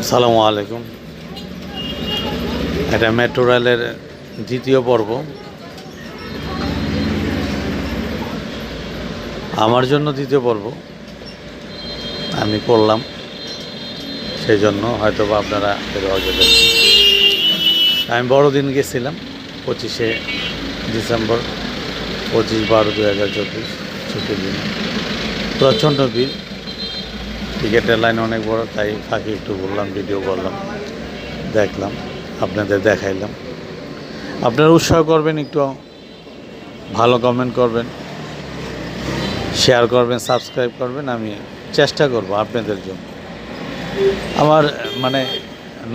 আসসালামু আলাইকুম। এটা মেট্রো রেলের দ্বিতীয় পর্ব। আমার জন্য দ্বিতীয় পর্ব। আমি করলাম। সেই জন্য হয়তো বা আপনারা হয়তো দেখছেন। আমি বড়দিন গেছিলাম, পঁচিশে ডিসেম্বর, পঁচিশ বারো দু হাজার চব্বিশ, ছুটির দিন। প্রচণ্ড ভিড়। টিকিটের লাইন অনেক বড়, তাই ফাঁকি একটু বললাম ভিডিও করলাম, দেখলাম, আপনাদের দেখাইলাম। আপনারা উৎসাহ করবেন, একটু ভালো কমেন্ট করবেন শেয়ার করবেন সাবস্ক্রাইব করবেন, আমি চেষ্টা করব আপনাদের জন্য। আমার মানে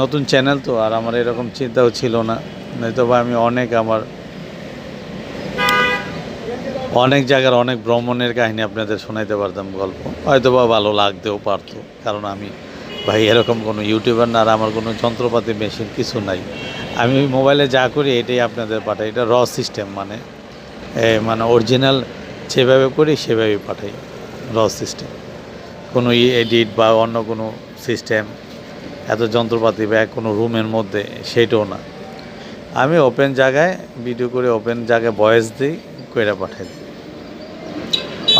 নতুন চ্যানেল তো, আর আমার এরকম চিন্তাও ছিল না নয়তো বা আমি অনেক আমার অনেক জায়গার অনেক ভ্রমণের কাহিনী আপনাদের শোনাইতে পারতাম গল্প। হয়তো বা ভালো লাগতেও পারতো, কারণ আমি ভাই এরকম কোনো ইউটিউবার না, আর আমার কোনো যন্ত্রপাতি, মেশিন কিছু নাই। আমি মোবাইলে যা করি, এটাই আপনাদের পাঠাই। এটা র সিস্টেম মানে মানে অরিজিনাল যেভাবে করি, সেভাবেই পাঠাই, র সিস্টেম। কোনো এডিট বা অন্য কোনো সিস্টেম, এত যন্ত্রপাতি বা কোনো রুমের মধ্যে, সেটাও না। আমি ওপেন জায়গায়, ভিডিও করে ওপেন জায়গায় ভয়েস দিই, কইরা পাঠাই দিই।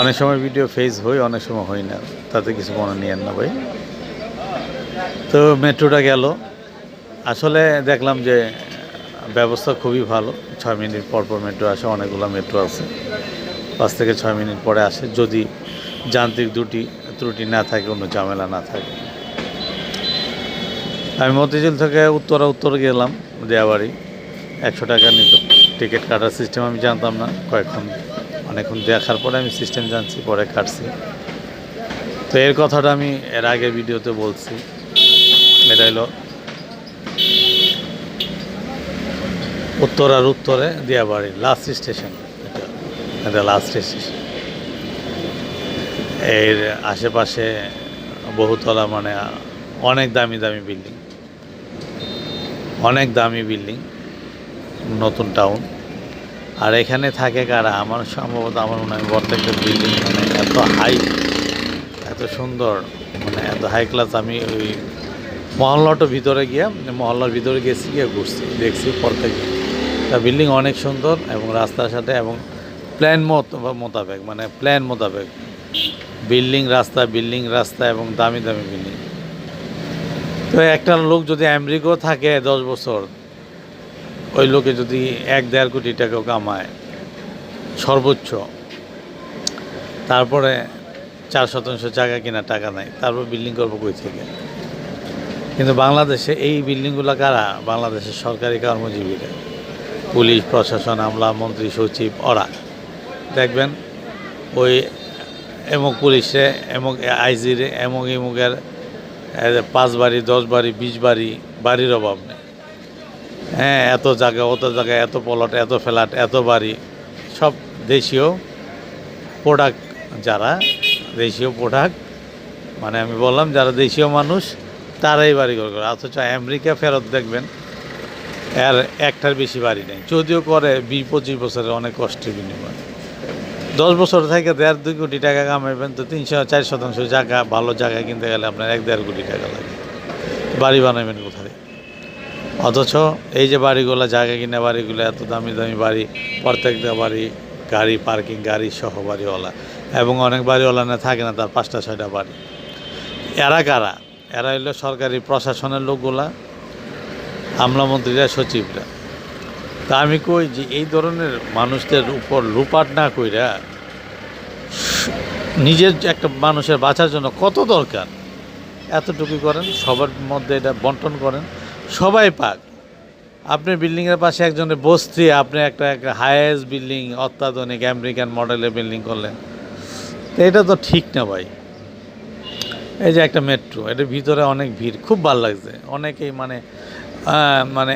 অনেক সময় ভিডিও ফেস হই অনেক সময় হই না। তাতে কিছু মনে নিয়েন না ভাই। তো মেট্রোটা গেল। আসলে দেখলাম যে ব্যবস্থা খুবই ভালো। ছয় মিনিট পর পর মেট্রো আসে, অনেকগুলো মেট্রো আছে। পাঁচ থেকে ছয় মিনিট পরে আসে। যদি যান্ত্রিক দুটি ত্রুটি না থাকে কোনো ঝামেলা না থাকে। আমি মতিঝিল থেকে উত্তরা উত্তর গেলাম দেয়াবাড়ি একশো টাকা নিত। টিকিট কাটার সিস্টেম আমি জানতাম না, কয়েকক্ষণ অনেকক্ষণ দেখার পরে আমি সিস্টেম জানছি, পরে কাটছি। তো এর কথাটা আমি এর আগে ভিডিওতে বলছি। এটা হলো উত্তর আর উত্তরে দিয়াবাড়ি লাস্ট স্টেশন এটা এটা লাস্ট স্টেশনের আশেপাশে বহুতলা মানে অনেক দামি দামি বিল্ডিং অনেক দামি বিল্ডিং নতুন টাউন আর এখানে থাকে কারা? আমার সম্ভবত আমার মনে হয় প্রত্যেকটা বিল্ডিং মানে এত হাই এত সুন্দর মানে এত হাই ক্লাস আমি ওই মহল্লাটা ভিতরে গিয়ে, মহল্লার ভিতরে গেছি গিয়ে ঘুরছি, দেখছি প্রত্যেক তা বিল্ডিং অনেক সুন্দর এবং রাস্তার সাথে এবং প্ল্যান মত মোতাবেক মানে প্ল্যান মোতাবেক। বিল্ডিং রাস্তা বিল্ডিং রাস্তা এবং দামি দামি বিল্ডিং তো একটা লোক যদি আমেরিকাও থাকে দশ বছর ওই লোকে যদি এক দেড় কোটি টাকাও কামায়, সর্বোচ্চ, তারপরে চার শতাংশ জায়গা কিনা টাকা নাই তারপর বিল্ডিং করব কই থেকে? কিন্তু বাংলাদেশে এই বিল্ডিংগুলো কারা? বাংলাদেশের সরকারি কর্মজীবীরা, পুলিশ, প্রশাসন, আমলা, মন্ত্রী, সচিব, ওরা। দেখবেন, ওই এমক পুলিশে, এমক আইজিরে, এমক এমুকের পাঁচ বাড়ি, দশ বাড়ি, বিশ বাড়ি, বাড়ির অভাব নেই। হ্যাঁ এত জায়গা, অত জায়গা, এত প্লট এত ফ্ল্যাট এত বাড়ি, সব দেশীয় প্রোডাক্ট যারা, দেশীয় প্রোডাক্ট মানে আমি বললাম যারা দেশীয় মানুষ, তারাই বাড়ি ঘর করে। অথচ আমেরিকা ফেরত দেখবেন এর একটার বেশি বাড়ি নেই। যদিও করে বিশ, পঁচিশ বছরের অনেক কষ্টের বিনিময়। দশ বছর থেকে দেড়, দুই কোটি টাকা কামাইবেন তো তিনশো চার শতাংশ জায়গা, ভালো জায়গা কিনতে গেলে আপনার এক, দেড় কোটি টাকা লাগে। বাড়ি বানাবেন কোথায়? অথচ এই যে বাড়িগুলো, জায়গা কিনে বাড়িগুলো, এত দামি দামি বাড়ি প্রত্যেকটা বাড়ি, গাড়ি, পার্কিং, গাড়ি সহ বাড়িওয়ালা। এবং অনেক বাড়িওয়ালা না থাকে না, তার পাঁচটা, ছয়টা বাড়ি। এরা কারা? এরা হইল সরকারি প্রশাসনের লোকগুলা আমলামন্ত্রীরা সচিবরা। তা আমি কই যে এই ধরনের মানুষদের উপর লুপাট না কইরা নিজের একটা মানুষের বাঁচার জন্য কত দরকার? এতটুকু করেন, সবার মধ্যে এটা বন্টন করেন। সবাই পাক। আপনি বিল্ডিংয়ের পাশে একজনের বস্তি, আপনি একটা একটা হাইয়েস্ট বিল্ডিং অত্যাধুনিক আমেরিকান মডেলের বিল্ডিং করলেন। তো এটা তো ঠিক না ভাই। এই যে একটা মেট্রো এটার ভিতরে অনেক ভিড়, খুব ভালো লাগছে। অনেকেই মানে মানে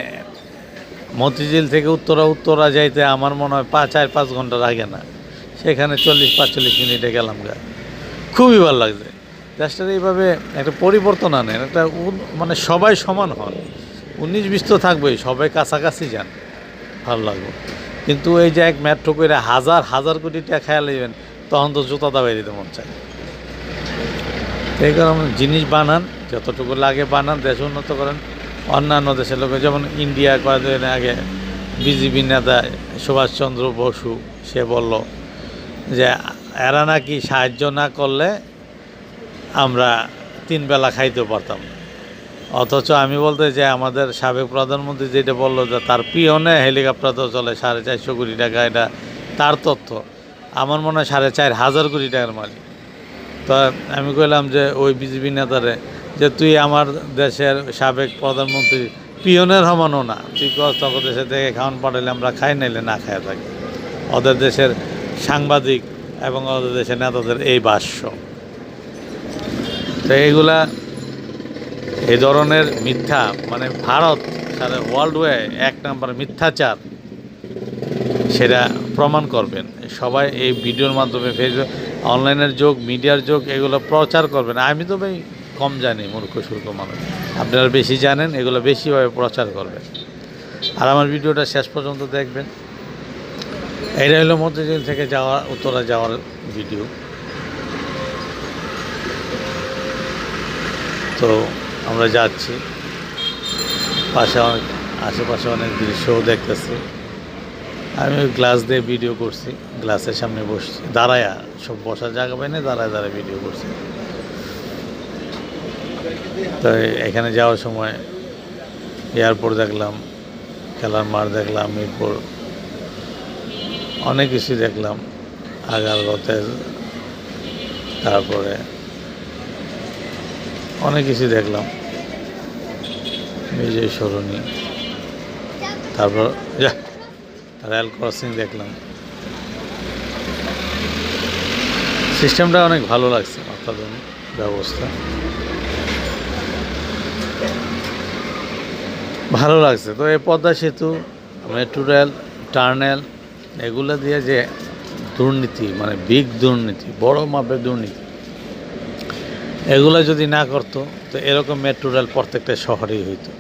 মতিঝিল থেকে উত্তরা উত্তরা যাইতে আমার মনে হয় পাঁচ, চার, পাঁচ ঘণ্টা লাগে না। সেখানে চল্লিশ, পাঁচচল্লিশ মিনিটে গেলাম গা। খুবই ভালো লাগছে। দেশটার এইভাবে একটা পরিবর্তন আনেন, একটা মানে সবাই সমান হন। উনিশ বিশ তো থাকবেই, সবাই কাছাকাছি যান, ভালো লাগবে। কিন্তু এই যে এক মেট্রো করে হাজার হাজার কোটি টাকা খেয়াল নেবেন তখন তো জুতা দাবাই দিতে মন চায়। এই কারণে জিনিস বানান, যতটুকু লাগে বানান, দেশ উন্নত করেন। অন্যান্য দেশের লোক যেমন ইন্ডিয়া কয়েকদিন আগে বিজেপি নেতা সুভাষচন্দ্র বসু, সে বলল যে, এরা নাকি সাহায্য না করলে আমরা তিন বেলা খাইতে পারতাম না। অথচ আমি বলতে যে আমাদের সাবেক প্রধানমন্ত্রী যেটা বলল যে তার পিয়নে হেলিকপ্টার তো চলে, সাড়ে চারশো কোটি টাকা, এটা তার তথ্য। আমার মনে হয় সাড়ে চার হাজার কোটি টাকার মালিক। তো আমি কইলাম যে ওই বিজেপি নেতারে যে তুই আমার দেশের সাবেক প্রধানমন্ত্রী পিয়নের হমানো না। তুই তখন দেশে থেকে খাওয়ান পাঠাইলে আমরা খাই, নাইলে না খাই থাকি। ওদের দেশের সাংবাদিক এবং ওদের দেশের নেতাদের এই ভাষ্য। তো এইগুলা এই ধরনের মিথ্যা মানে ভারত সারা ওয়ার্ল্ড ওয়ে এক নাম্বার মিথ্যাচার, সেটা প্রমাণ করবেন। সবাই এই ভিডিওর মাধ্যমে ফেসবুক অনলাইনের যোগ, মিডিয়ার যোগ, এগুলো প্রচার করবেন। আমি তো ভাই কম জানি, মূর্খ, সূর্খ মানুষ। আপনারা বেশি জানেন, এগুলো বেশিভাবে প্রচার করবেন। আর আমার ভিডিওটা শেষ পর্যন্ত দেখবেন। এটা হলো মধ্যজেল থেকে যাওয়া, উত্তরা যাওয়ার ভিডিও। তো আমরা যাচ্ছি। পাশে অনেক, আশেপাশে অনেক দৃশ্যও দেখতেছি। আমি গ্লাস দিয়ে ভিডিও করছি, গ্লাসের সামনে বসছি। দাঁড়ায়া সব বসার জায়গা পাই না দাঁড়ায় দাঁড়ায় ভিডিও করছি। তো এখানে যাওয়ার সময় এয়ারপোর্ট দেখলাম, খেলার মাঠ দেখলাম, মিরপুর, অনেক কিছু দেখলাম। আগারগতে তারপরে অনেক কিছু দেখলাম। বিজয় সরণি। তারপর রেল ক্রসিং দেখলাম। সিস্টেমটা অনেক ভালো লাগছে অত্যাধুনিক ব্যবস্থা। ভালো লাগছে। তো এই পদ্মা সেতু মেট্রো রেল টার্নেল এগুলো দিয়ে যে দুর্নীতি মানে বিগ দুর্নীতি, বড় মাপের দুর্নীতি এগুলো যদি না করতো, তো এরকম মেট্রো রেল প্রত্যেকটা শহরেই হইতো।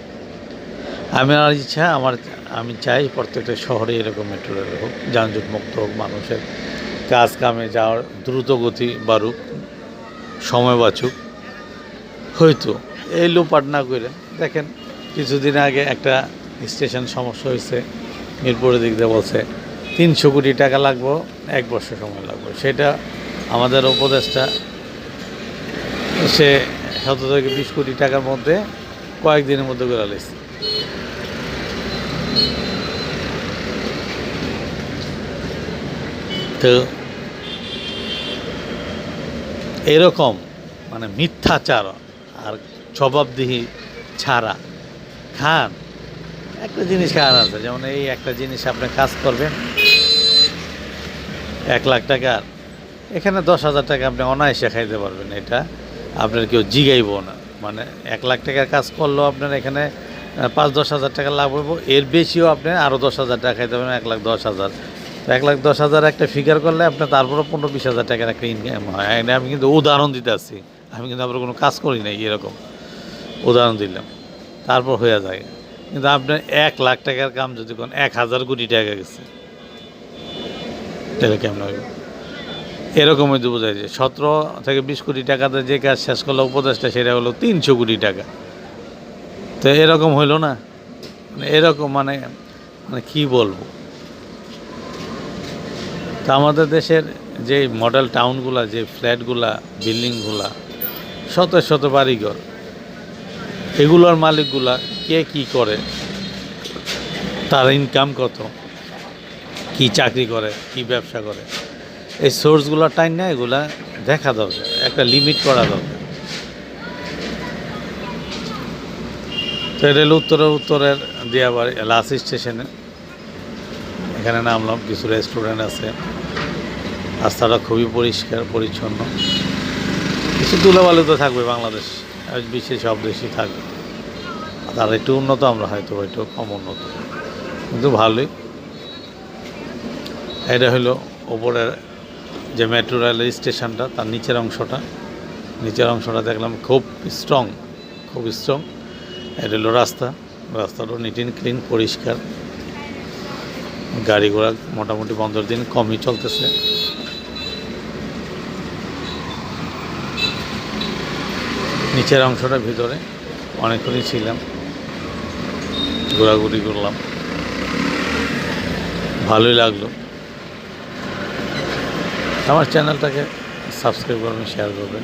আমি আমার ইচ্ছা, আমার, আমি চাই প্রত্যেকটা শহরে এরকম মেট্রো রেল হোক যানজট মুক্ত হোক, মানুষের কাজ কামে যাওয়ার দ্রুত গতি বাড়ুক, সময় বাঁচুক। হয়তো এই লোপাট না করে, দেখেন কিছুদিন আগে একটা স্টেশন সমস্যা হয়েছে, মিরপুরের দিক দিয়ে বলছে, তিনশো কোটি টাকা লাগবো, এক বছর সময় লাগবে। সেটা আমাদের উপদেশটা সে শত থেকে বিশ কোটি টাকার মধ্যে কয়েকদিনের মধ্যে করে লাইছে তো এরকম মানে মিথ্যাচার আর জবাবদিহি ছাড়া খান, একটা জিনিস খান আছে, যেমন এই একটা জিনিস আপনি কাজ করবেন, এক লাখ টাকার, এখানে দশ হাজার টাকা আপনি অনায়াসে খাইতে পারবেন, এটা আপনার কেউ জিগাইব না। মানে এক লাখ টাকার কাজ করলেও আপনার এখানে পাঁচ দশ হাজার টাকা লাভ হইব। এর বেশিও আপনি আরও দশ হাজার টাকা খাইতে পারবেন, এক লাখ দশ হাজার। তো এক লাখ দশ হাজার একটা ফিগার করলে আপনার তারপরে পনেরো বিশ হাজার টাকার একটা ইনকাম হয়। এখানে আমি কিন্তু উদাহরণ দিতে আসছি। আমি কিন্তু আপনার কোনো কাজ করি নাই এরকম। উদাহরণ দিলাম। তারপর হয়ে যায়। কিন্তু আপনার এক লাখ টাকার কাম যদি কোন এক হাজার কোটি টাকা গেছে। তাহলে কেমন হবে? এরকমই তো বোঝায় যে সতেরো থেকে বিশ কোটি টাকাতে যে কাজ শেষ করল উপদেশটা সেটা হলো তিনশো কোটি টাকা। তো এরকম হইল না? মানে এরকম মানে মানে কী বলব? তা আমাদের দেশের যে মডেল টাউনগুলা যে ফ্ল্যাটগুলা, বিল্ডিংগুলা, শত শত বাড়িঘর, এগুলোর মালিকগুলা কে কি করে? তার ইনকাম কত? কি চাকরি করে? কি ব্যবসা করে? এই সোর্সগুলো টাইম না, এগুলা দেখা দরকার, একটা লিমিট করা দরকার। তো রেল উত্তরের উত্তরের দিয়াবাড়ি লাস্ট স্টেশনে এখানে নামলাম, কিছু রেস্টুরেন্ট আছে। রাস্তাটা খুবই পরিষ্কার, পরিচ্ছন্ন। কিছু ধুলোবালু তো থাকবে বাংলাদেশ বিশ্বে সব দেশই থাকবে। তার একটু উন্নত আমরা হয়তো, একটু কম উন্নত। কিন্তু ভালোই। এটা হলো ওপরের যে মেট্রো রেলের স্টেশনটা তার নিচের অংশটা। নিচের অংশটা দেখলাম খুব স্ট্রং খুব স্ট্রং এটা হলো রাস্তা। রাস্তাটা নিট অ্যান্ড ক্লিন পরিষ্কার। গাড়ি ঘোড়া মোটামুটি পনেরো দিন কমই চলতেছে। নিচের অংশটা ভিতরে অনেকক্ষণই ছিলাম। ঘোরাঘুরি করলাম। ভালোই লাগল। আমার চ্যানেলটাকে সাবস্ক্রাইব করবেন শেয়ার করবেন।